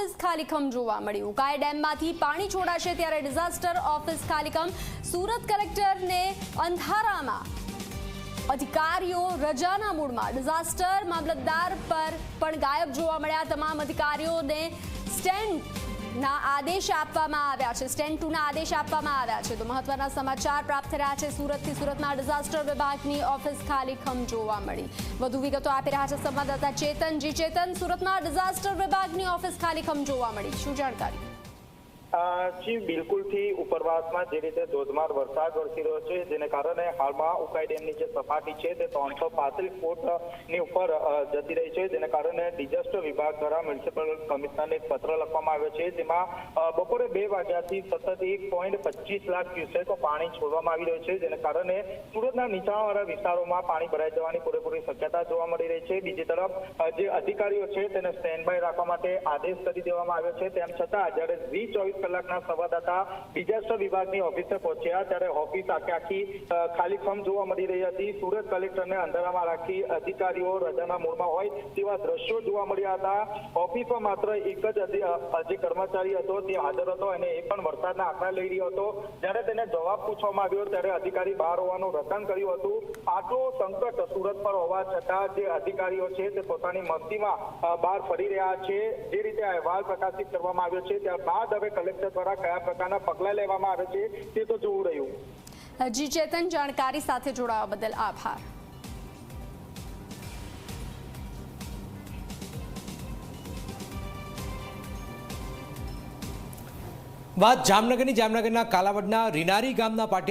Office ખાલીખમ જોવા મળ્યું. ઉકાઈ ડેમમાંથી પાણી છોડાશે ત્યારે ડિઝાસ્ટર ઓફિસ ખાલીખમ સુરત કલેક્ટરને અંધારામાં. અધિકારીઓ રજાના મૂડમાં ડિઝાસ્ટર મામલતદાર પર પણ ગાયબ જોવા મળ્યા. તમામ અધિકારીઓને સ્ટેન્ડ ના આદેશ આપવામાં આવ્યા છે. સ્ટેન્ડ ટુના આદેશ આપવામાં આવ્યા છે. તો મહત્વના સમાચાર પ્રાપ્ત થયા છે. સુરતથી સુરતમાં ડિઝાસ્ટર વિભાગની ઓફિસ ખાલીખમ જોવા મળી. વધુ વિગતો આપી રહ્યા છે સંવાદદાતા ચેતનજી ચેતન, સુરતમાં ડિઝાસ્ટર વિભાગની ઓફિસ ખાલીખમ જોવા મળી. શું જાણકારી? જી, બિલકુલથી ઉપરવાસમાં જે રીતે ધોધમાર વરસાદ વરસી રહ્યો છે, જેને કારણે હાલમાં ઉકાઈ ડેમની જે સપાટી છે તે ત્રણસો પાંત્રીસ ફૂટની ઉપર જતી રહી છે. જેને કારણે ડિઝાસ્ટર વિભાગ દ્વારા મ્યુનિસિપલ કમિશનરને એક પત્ર લખવામાં આવ્યો છે. જેમાં બપોરે બે વાગ્યાથી સતત એક પોઈન્ટ પચીસ લાખ ક્યુસેકો પાણી છોડવામાં આવી રહ્યું છે. જેને કારણે સુરતના નીચાણવાળા વિસ્તારોમાં પાણી ભરાઈ જવાની પૂરેપૂરી શક્યતા જોવા મળી રહી છે. બીજી તરફ જે અધિકારીઓ છે, તેને સ્ટેન્ડ બાય રાખવા માટે આદેશ કરી દેવામાં આવ્યો છે. તેમ છતાં, જ્યારે વીસ ચોવીસ કલાકના સંવાદદાતા ડિઝાસ્ટર વિભાગની ઓફિસે પહોંચ્યા ત્યારે ઓફિસ આખી આખી અ, ખાલીફમ જોવા મળી રહી હતી. સુરત કલેક્ટરને અંધારામાં રાખી અધિકારીઓ રજાના મૂળમાં હોય તેવા દ્રશ્યો જોવા મળ્યા હતા. ઓફિસમાં માત્ર એક જ જે કર્મચારી હતો તે હાજર હતો અને એ પણ વરસાદના આંકડા લઈ રહ્યો હતો. જ્યારે તેને જવાબ પૂછવામાં આવ્યો ત્યારે અધિકારી બહાર હોવાનું રટણ કર્યું હતું. આટલો સંકટ સુરત પર હોવા છતાં જે અધિકારીઓ છે તે પોતાની મસ્તીમાં બહાર ફરી રહ્યા છે. જે રીતે અહેવાલ પ્રકાશિત કરવામાં આવ્યો છે ત્યારબાદ હવે કલેક્ટર દ્વારા કયા પ્રકારના પગલાં લેવામાં આવે છે તે તો જોવું રહ્યું. જી ચેતન જાણકારી સાથે જોડાવા બદલ આભાર. વાત જામનગરની જામનગરના કાલાવડના રીનારી ગામના પાટિયા